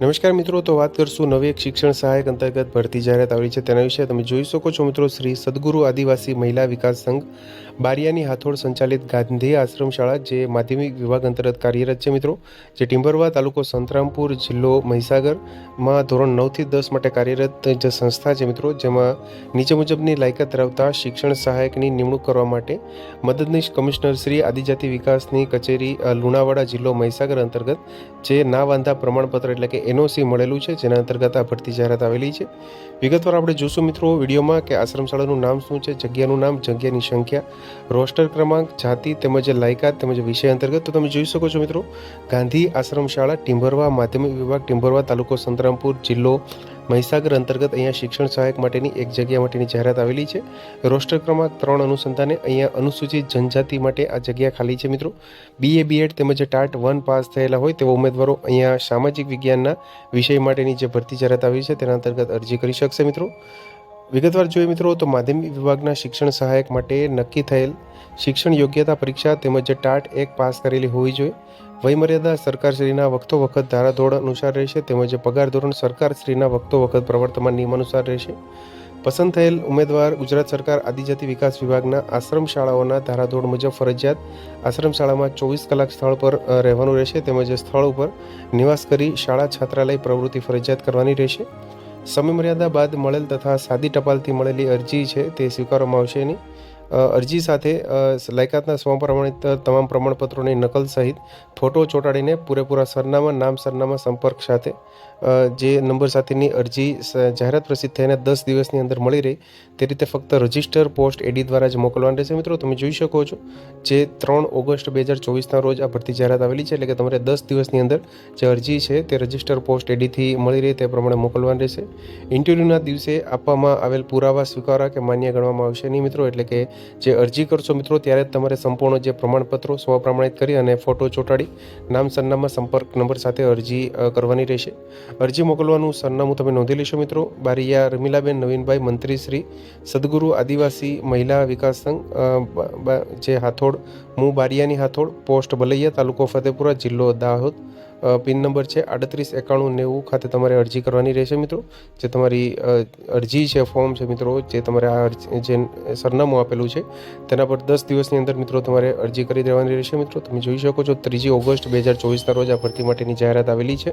નમસ્કાર મિત્રો, તો વાત કરશું નવી એક શિક્ષણ સહાયક અંતર્ગત ભરતી જાહેરાત આવી છે તેના વિશે. તમે જોઈ શકો છો મિત્રો, શ્રી સદગુરુ આદિવાસી મહિલા વિકાસ સંઘ બારિયાની હાથોડ સંચાલિત ગાંધી આશ્રમ શાળા, જે માધ્યમિક વિભાગ અંતર્ગત કાર્યરત છે મિત્રો, જે ટિમ્બરવા તાલુકો સંતરામપુર જિલ્લો મહીસાગરમાં ધોરણ નવથી દસ માટે કાર્યરત જે સંસ્થા છે મિત્રો, જેમાં નીચે મુજબની લાયકાત ધરાવતા શિક્ષણ સહાયકની નિમણૂક કરવા માટે મદદનીશ કમિશનર શ્રી આદિજાતિ વિકાસની કચેરી લુણાવાડા જિલ્લો મહીસાગર અંતર્ગત, જે ના વાંધા પ્રમાણપત્ર એટલે કે એનઓસી મળેલું છે, જેના અંતર્ગત આ ભરતી જાહેરાત આવેલી છે. વિગતવાર આપણે જોશું મિત્રો વિડીયોમાં કે આશ્રમ શાળાનું નામ શું છે, જગ્યાનું નામ, જગ્યાની સંખ્યા, રોસ્ટર ક્રમાંક, જાતિ તેમજ લાયકાત તેમજ વિષય અંતર્ગત. તો તમે જોઈ શકો છો મિત્રો, ગાંધી આશ્રમ શાળા ટિમ્બરવા માધ્યમિક વિભાગ ટિમ્બરવા તાલુકો સંતરામપુર જિલ્લો મહીસાગર અંતર્ગત અહીંયા શિક્ષણ સહાયક માટેની એક જગ્યા માટેની જાહેરાત આવેલી છે. રોસ્ટર ક્રમાંક ત્રણ અનુસંધાને અહીંયા અનુસૂચિત જનજાતિ માટે આ જગ્યા ખાલી છે મિત્રો. બીએ બીએડ તેમજ ટાટ વન પાસ થયેલા હોય તેવા ઉમેદવારો અહીંયા સામાજિક વિજ્ઞાનના વિષય માટેની જે ભરતી જાહેરાત આવી છે તેના અંતર્ગત અરજી કરી શકશે મિત્રો. વિગતવાર જોઈએ મિત્રો તો માધ્યમિક વિભાગના શિક્ષણ સહાયક માટે નક્કી થયેલ શિક્ષણ યોગ્યતા પરીક્ષા તેમજ ટાટ એક પાસ કરેલી હોવી જોઈએ. વયમર્યાદા સરકારશ્રીના વખતો વખત ધારાધોરણ અનુસાર રહેશે તેમજ પગાર ધોરણ સરકારશ્રીના વખતો વખત પ્રવર્તમાન નિયમાનુસાર રહેશે. પસંદ થયેલ ઉમેદવાર ગુજરાત સરકાર આદિજાતિ વિકાસ વિભાગના આશ્રમ શાળાઓના ધારાધોરણ મુજબ ફરજિયાત આશ્રમ શાળામાં ચોવીસ કલાક સ્થળ પર રહેવાનું રહેશે તેમજ સ્થળ ઉપર નિવાસ કરી શાળા છાત્રાલય પ્રવૃત્તિ ફરજિયાત કરવાની રહેશે. સમયમર્યાદા બાદ મળેલ તથા સાદી ટપાલથી મળેલી અરજી છે તે સ્વીકારવામાં આવશે નહીં. અરજી સાથે લાયકાતના સ્વપ્રમાણિત તમામ પ્રમાણપત્રોની નકલ સહિત ફોટો ચોંટાડીને પૂરેપૂરા સરનામા, નામ સરનામા, સંપર્ક સાથે જે નંબર સાથેની અરજી જાહેરાત પ્રસિદ્ધ થઈને દસ દિવસની અંદર મળી રહી, તે રીતે ફક્ત રજિસ્ટર પોસ્ટ એડી દ્વારા જ મોકલવાનું રહેશે. મિત્રો, તમે જોઈ શકો છો જે ત્રણ ઓગસ્ટ બે હજાર ચોવીસના રોજ આ ભરતી જાહેરાત આવેલી છે, એટલે કે તમારે દસ દિવસની અંદર જે અરજી છે તે રજિસ્ટર પોસ્ટ એડીથી મળી રહે તે પ્રમાણે મોકલવાની રહેશે. ઇન્ટરવ્યૂના દિવસે આપવામાં આવેલ પુરાવા સ્વીકારા કે માન્ય ગણવામાં આવશે નહીં, મિત્રો, એટલે કે જે અરજી કરશો મિત્રો, ત્યારે તમારે સંપૂર્ણ જે પ્રમાણપત્રો સ્વપ્રમાણિત કરી અને ફોટો ચોંટાડી નામ સરનામા સંપર્ક નંબર સાથે અરજી કરવાની રહેશે. અરજી મોકલવાનું સરનામું તમે નોંધી લેશો મિત્રો. બારિયા રમીલાબેન, નવીનભાઈ મંત્રી શ્રી સદગુરુ, આદિવાસી, મહિલા વિકાસ સંઘ જે હાથોડ, મું બારિયાની હાથોડ, પોસ્ટ બલૈયા તાલુકો ફતેપુરા, જિલ્લો દાહોદ. પિન નંબર છે આડત્રીસ એકાણું નેવું ખાતે તમારે અરજી કરવાની રહેશે મિત્રો. જે તમારી અરજી છે ફોર્મ છે મિત્રો, જે તમારે આ જે સરનામું આપેલું છે, તેના પર દસ દિવસની અંદર મિત્રો તમારે અરજી કરી દેવાની રહેશે મિત્રો. તમે જોઈ શકો છો ત્રીજી ઓગસ્ટ બે હજાર ચોવીસના રોજ આ ભરતી માટેની જાહેરાત આવેલી છે.